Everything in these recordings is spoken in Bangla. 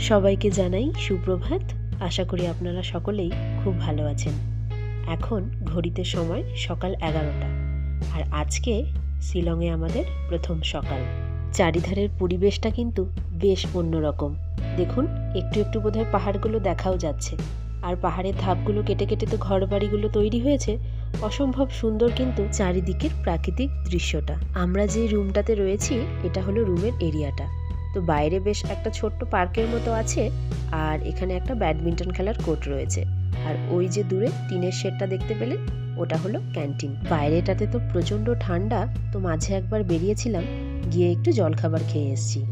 সবাইকে জানাই সুপ্রভাত। আশা করি আপনারা সকলেই খুব ভালো আছেন। এখন ঘড়িতে সময় সকাল এগারোটা। আর আজকে শিলংয়ে আমাদের প্রথম সকাল। চারিধারের পরিবেশটা কিন্তু বেশ অন্যরকম। দেখুন, একটু একটু বোধহয় পাহাড়গুলো দেখাও যাচ্ছে। আর পাহাড়ের ধাপগুলো কেটে কেটে তো ঘর বাড়িগুলো তৈরি হয়েছে। অসম্ভব সুন্দর কিন্তু চারিদিকের প্রাকৃতিক দৃশ্যটা। আমরা যে রুমটাতে রয়েছি, এটা হলো রুমের এরিয়াটা তো বাইরে বেশ একটা ছোট্ট পার্কের মতো আছে আর এখানে একটা ব্যাডমিন্টন খেলার কোর্ট রয়েছে। আর ওই যে দূরে টিনের শেডটা দেখতে পেলে, ওটা হলো ক্যান্টিন। বাইরেটাতে তো প্রচণ্ড ঠান্ডা, তো মাঝে একবার বেরিয়েছিলাম, গিয়ে একটু জলখাবার খেয়ে এসেছি।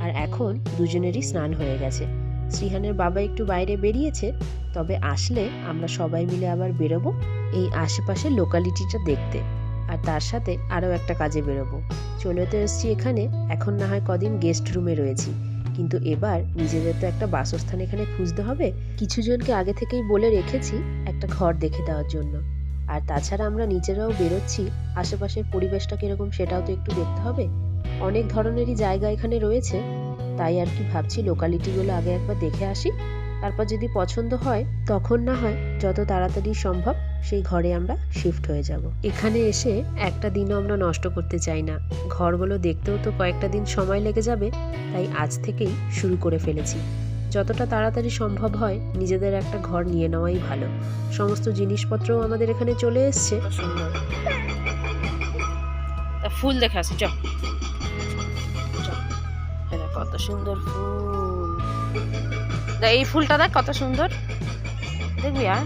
আর এখন দুজনেরই স্নান হয়ে গেছে। শ্রীহানের বাবা একটু বাইরে বেরিয়েছে, তবে আসলে আমরা সবাই মিলে আবার বেরোবো এই আশেপাশের লোকালিটিটা দেখতে। আর তার সাথে আরও একটা কাজে বেরোবো। চলে তো এসেছি এখানে, এখন না হয় কদিন গেস্ট রুমে রয়েছি। কিন্তু এবার নিজেদের তো একটা বাসস্থান এখানে খুঁজতে হবে। কিছু জনকে আগে থেকেই বলে রেখেছি একটা ঘর দেখে দেওয়ার জন্য। আর তাছাড়া আমরা নিজেরাও বেরোচ্ছি, আশেপাশের পরিবেশটা কীরকম সেটাও তো একটু দেখতে হবে। অনেক ধরনেরই জায়গা এখানে রয়েছে। তাই আর কি ভাবছি লোকালিটিগুলো আগে একবার দেখে আসি। তারপর যদি পছন্দ হয়, তখন না হয় যত তাড়াতাড়ি সম্ভব সেই ঘরে আমরা শিফট হয়ে যাব। এখানে এসে একটা দিনও আমরা নষ্ট করতে চাই না। ঘরগুলো দেখতেও তো কয়েকটা দিন সময় লেগে যাবে, তাই আজ থেকেই শুরু করে ফেলেছি। যতটা তাড়াতাড়ি সম্ভব হয়, নিজেদের একটা ঘর নিয়ে নেওয়াই ভালো। সমস্ত জিনিসপত্রও আমাদের এখানে চলে এসছে। ফুল দেখে আসি চ। কত সুন্দর ফুল। এই ফুলটা দেখ, কত সুন্দর। দেখবি আর?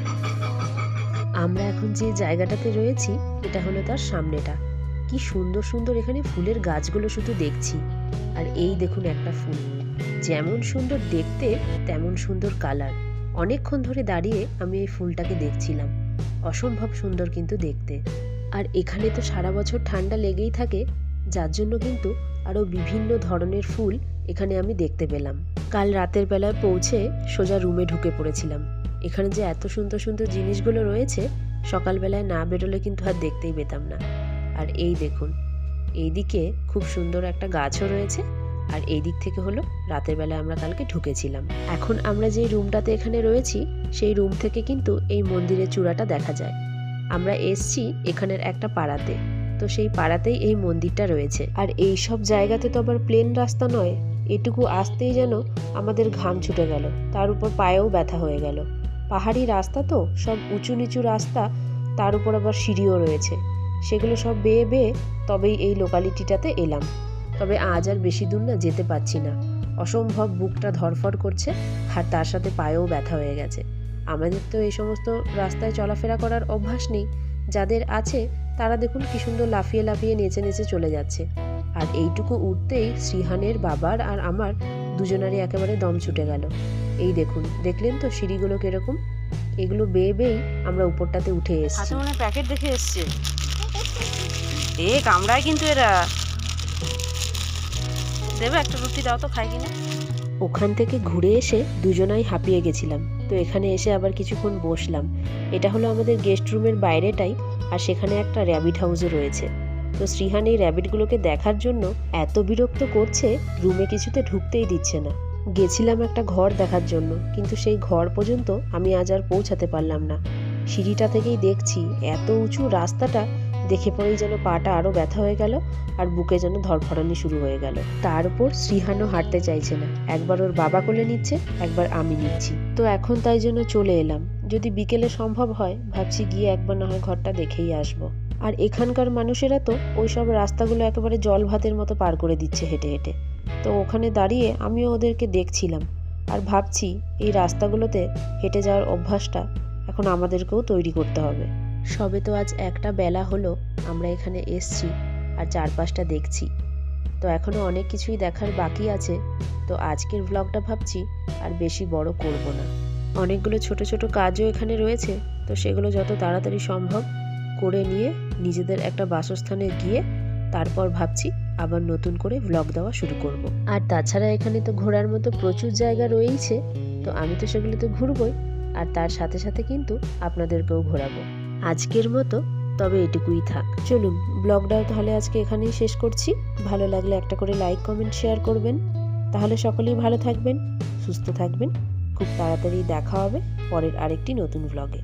আমরা এখন যে জায়গাটাতে রয়েছি, এটা হলো তার সামনেটা। কি সুন্দর সুন্দর এখানে ফুলের গাছগুলো শুধু দেখছি। আর এই দেখুন একটা ফুল। যেমন সুন্দর দেখতে, তেমন সুন্দর কালার। অনেকক্ষণ ধরে দাঁড়িয়ে আমি এই ফুলটাকে দেখছিলাম। অসম্ভব সুন্দর কিন্তু দেখতে। আর এখানে তো সারা বছর ঠান্ডা লেগেই থাকে, যার জন্য কিন্তু আরও বিভিন্ন ধরনের ফুল এখানে আমি দেখতে পেলাম। কাল রাতের বেলায় পৌঁছে সোজা রুমে ঢুকে পড়েছিলাম। এখানে যে এত সুন্দর সুন্দর জিনিসগুলো রয়েছে, সকালবেলায় না বেরোলে কিন্তু আর দেখতেই পেতাম না। আর এই দেখুন, এইদিকে খুব সুন্দর একটা গাছও রয়েছে, আর এই দিক থেকে হলো রাতের বেলায় আমরা কালকে ঢুকেছিলাম। এখন আমরা যেই রুমটাতে এখানে রয়েছি, সেই রুম থেকে কিন্তু এই মন্দিরের চূড়াটা দেখা যায়। আমরা এসছি এখানের একটা পাড়াতে, তো সেই পাড়াতেই এই মন্দিরটা রয়েছে। আর এই সব জায়গাতে তো আবার প্লেন রাস্তা নয়, এটুকু আসতেই যেন আমাদের ঘাম ছুটে গেল, তার উপর পায়েও ব্যথা হয়ে গেল। পাহাড়ি রাস্তা তো, সব উঁচু নিচু রাস্তা, তার উপর আবার সিঁড়িও রয়েছে। সেগুলো সব বেয়ে বেয়ে তবেই এই লোকালিটিটাতে এলাম। তবে আজ আর বেশি দূর না যেতে পারছি না। অসম্ভব বুকটা ধরফর করছে, আর তার সাথে পায়েও ব্যথা হয়ে গেছে। আমাদের তো এই সমস্ত রাস্তায় চলাফেরা করার অভ্যাস নেই। যাদের আছে, তারা দেখুন কি সুন্দর লাফিয়ে লাফিয়ে নেচে নেচে চলে যাচ্ছে। আর এইটুকু উঠতেই শ্রীহানের বাবার আর আমার দুজনারই একেবারে দম ছুটে গেল। এই দেখুন দেখলেন তো সিঁড়িগুলো কীরকম? এগুলো বেয়ে বেয়েই আমরা উপরটাতে উঠে এসেছি। মনে প্যাকেট দেখে এসছে। এ কামড়ায় কিন্তু এরা। দেবে একটা রুটি দাও তো খাই কিনা। ওখান থেকে ঘুরে এসে দুজনাই হাঁপিয়ে গেছিলাম। তো এখানে এসে আবার কিছুক্ষণ বসলাম। এটা হলো আমাদের গেস্ট রুমের বাইরেটাই আর সেখানে একটা র্যাবিট হাউসও রয়েছে। তো শ্রীহান এই র্যাবিটগুলোকে দেখার জন্য এত বিরক্ত করছে, রুমে কিছুতে ঢুকতেই দিচ্ছে না। গেছিলাম একটা ঘর দেখার জন্য, কিন্তু সেই ঘর পর্যন্ত আমি আজ আর পৌঁছাতে পারলাম না। সিঁড়িটা থেকেই দেখছি এত উঁচু রাস্তাটা, দেখে পরেই যেন পাটা আরও ব্যথা হয়ে গেল আর বুকে যেন ধরফরানি শুরু হয়ে গেল। তার উপর শ্রীহানও হাঁটতে চাইছে না। একবার ওর বাবা কোলে নিচ্ছে, একবার আমি নিচ্ছি। তো এখন তাই জন্য চলে এলাম। যদি বিকেলে সম্ভব হয়, ভাবছি গিয়ে একবার না হয় ঘরটা দেখেই আসব। আর এখানকার মানুষেরা তো ওই সব রাস্তাগুলো একেবারে জল ভাতের মতো পার করে দিচ্ছে হেঁটে হেঁটে। তো ওখানে দাঁড়িয়ে আমিও ওদেরকে দেখছিলাম আর ভাবছি এই রাস্তাগুলোতে হেঁটে যাওয়ার অভ্যাসটা এখন আমাদেরকেও তৈরি করতে হবে। সবে তো আজ একটা বেলা হলো, আমরা এখানে এসছি আর চারপাশটা দেখছি। তো এখনও অনেক কিছুই দেখার বাকি আছে, তো আজকের ব্লগটা ভাবছি আর বেশি বড় করব না। অনেকগুলো ছোট ছোট কাজও এখানে রয়েছে, তো সেগুলো যত তাড়াতাড়ি সম্ভব করে নিয়ে নিজেদের একটা বাসস্থানে গিয়ে তারপর ভাবছি আবার নতুন করে ব্লগ দেওয়া শুরু করব। আর তাছাড়া এখানে তো ঘোরার মতো প্রচুর জায়গা রয়েইছে তো আমি তো সেগুলো তো ঘুরবই। আর তার সাথে সাথে কিন্তু আপনাদেরকেও ঘোরাবো। আজকের মতো তবে এটুকুই থাক। চলুন ব্লগটাও তাহলে আজকে এখানেই শেষ করছি। ভালো লাগলে একটা করে লাইক কমেন্ট শেয়ার করবেন। তাহলে সকলেই ভালো থাকবেন সুস্থ থাকবেন। খুব তাড়াতাড়ি দেখা হবে পরের আরেকটি নতুন ব্লগে